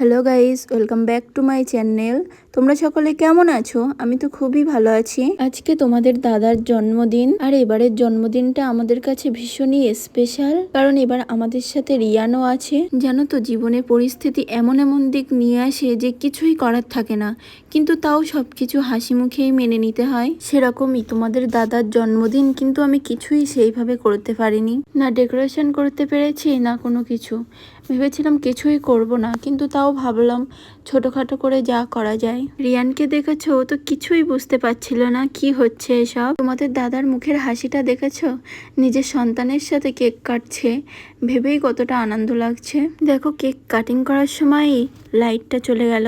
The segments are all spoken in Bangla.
Hello guys welcome back to my channel তোমরা সকলে কেমন আছো? আমি তো খুবই ভালো আছি। আজকে তোমাদের দাদার জন্মদিন, আর এবারের জন্মদিনটা আমাদের কাছে ভীষণই স্পেশাল কারণ এবার আমাদের সাথে রিয়ানও আছে। জানো তো জীবনের পরিস্থিতি এমন এমন দিক নিয়ে আসে যে কিছুই করার থাকে না। কিন্তু তাও সব কিছু হাসি মুখেই মেনে নিতে হয়। সেরকমই তোমাদের দাদার জন্মদিন কিন্তু আমি কিছুই সেইভাবে করতে পারিনি। না ডেকোরেশন করতে পেরেছি, না কোনো কিছু। ভেবেছিলাম কিছুই করব না, কিন্তু তাও ভাবলাম ছোটোখাটো করে যা করা যায়। রিয়ানকে দেখেছ? তো কিছুই বুঝতে পারছিল না কি হচ্ছে এসব। তোমাদের দাদার মুখের হাসিটা দেখেছ? নিজের সন্তানের সাথে কেক কাটছে, ভেবেই কতটা আনন্দ লাগছে। দেখো, কেক কাটিং করার সময়ই লাইটটা চলে গেল।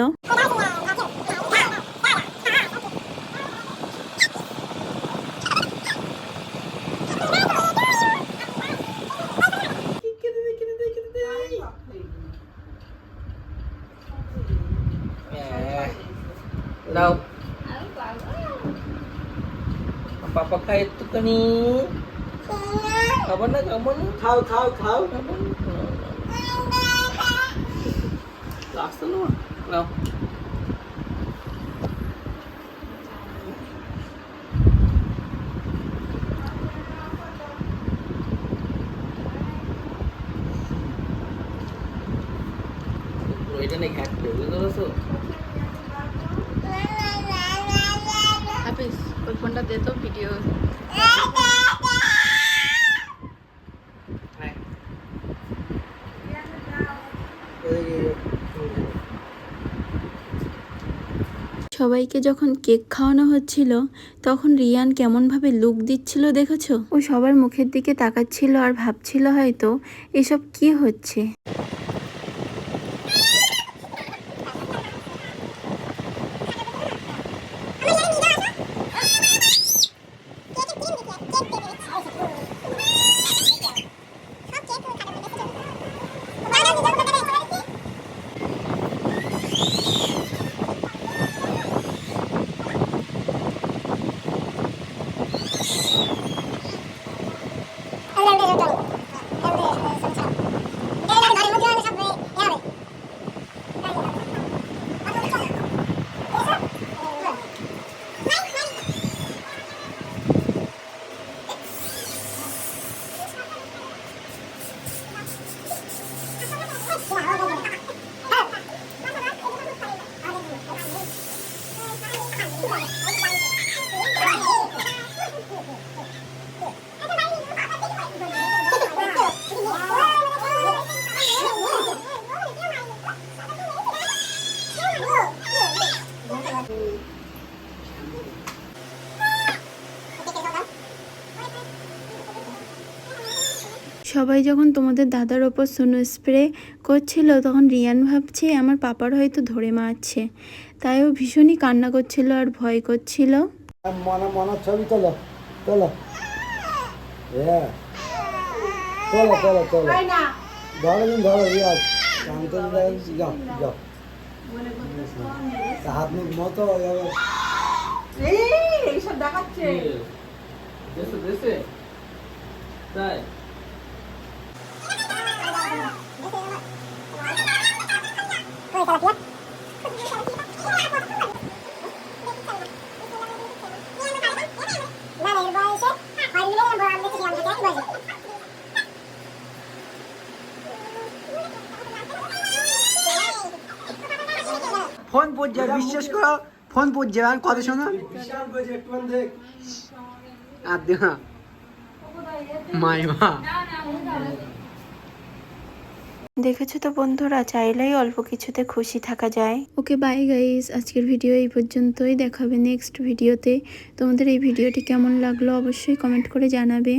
নাও পাপা খাই একটুখানি খাব না খাব না খাও খাও খাও খাব লাস্ট না নাও এটা নেই ঘাটবে বুঝতে পারছ ওই ফোনটা দে তো ভিডিও সবাইকে যখন কেক খাওয়ানো হচ্ছিল তখন রিয়ান কেমনভাবে লুক দিচ্ছিল দেখেছ? ও সবার মুখের দিকে তাকাচ্ছিল আর ভাবছিল হয়তো এসব কি হচ্ছে। সবাই যখন তোমাদের দাদার ওপর সোনো স্প্রে করছিল তখন রিয়ান ভাবছে আমার পাপার হয়তো ধরে মারছে তাই ও ভীষণই কান্না করছিল আর ভয় করছিল মনে মনে ছবি তোলো তোলো হ্যাঁ তোলো তোলো তোলো ধরো ধরো রিয়াজ যাও যাও হাত মুখ মতো এইসব দেখাচ্ছে। দেশে দেশে? তাই? ফোন পড়ছে বিশ্বাস করো ফোন পড়ছে আর কথা শোনো। একটু দেখ। মাইমা দেখেছ তো বন্ধুরা চাইলেই অল্প কিছুতে খুশি থাকা যায়। ওকে বাই গাইস আজকের ভিডিও এই পর্যন্তই। দেখাবে নেক্সট ভিডিওতে তোমাদের এই ভিডিওটি কেমন লাগল অবশ্যই কমেন্ট করে জানাবে।